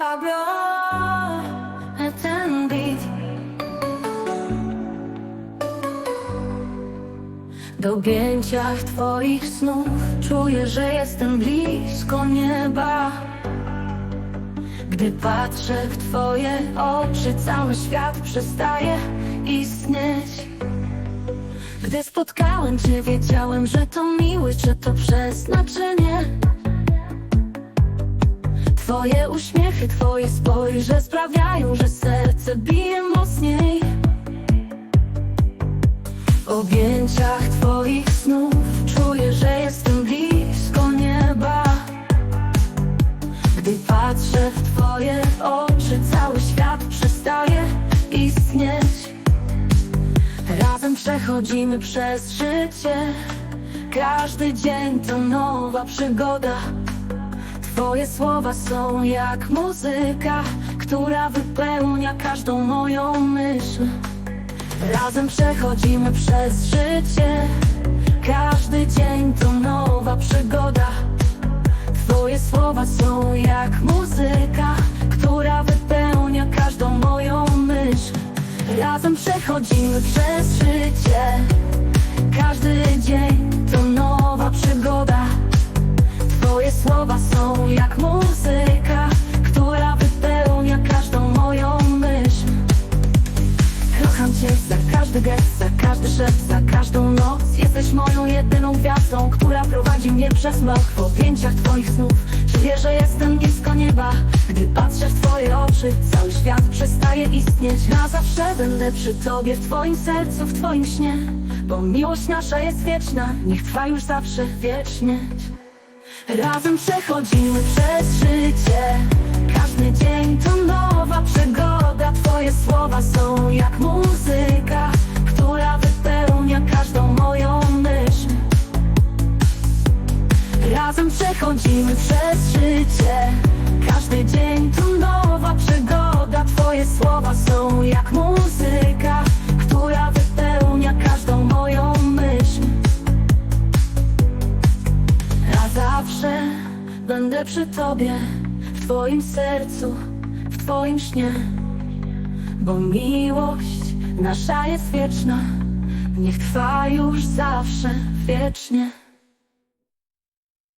Pablo, beat Do objęciach twoich snów Czuję, że jestem blisko nieba. Gdy patrzę w twoje oczy Cały świat przestaje istnieć. Gdy spotkałem cię Wiedziałem, że to miły Że to przeznaczenie Twoje uśmiechy, twoje spojrze sprawiają, że serce bije mocniej. W objęciach twoich snów czuję, że jestem blisko nieba. Gdy patrzę w twoje oczy, cały świat przestaje istnieć. Razem przechodzimy przez życie. Każdy dzień to nowa przygoda Twoje słowa są jak muzyka, która wypełnia każdą moją myśl. Razem przechodzimy przez życie, każdy dzień to nowa przygoda. Twoje słowa są jak muzyka, która wypełnia każdą moją myśl. Razem przechodzimy przez życie, każdy dzień to nowa przygoda. Twoje słowa są jak muzyka, która wypełnia każdą moją myśl. Kocham Cię za każdy gest, za każdy szept, za każdą noc. Jesteś moją jedyną gwiazdą, która prowadzi mnie przez mrok w objęciach Twoich snów. Czuję, że jestem blisko nieba, gdy patrzę w Twoje oczy. Cały świat przestaje istnieć. Na zawsze będę przy Tobie, w Twoim sercu, w Twoim śnie. Bo miłość nasza jest wieczna, niech trwa już zawsze wiecznie. Razem przechodzimy przez życie. Każdy dzień to nowa przygoda. Twoje słowa są jak muzyka Która wypełnia każdą moją myśl. Razem przechodzimy przez życie. Każdy dzień to nowa będę przy Tobie, w Twoim sercu, w Twoim śnie. Bo miłość nasza jest wieczna, niech trwa już zawsze wiecznie.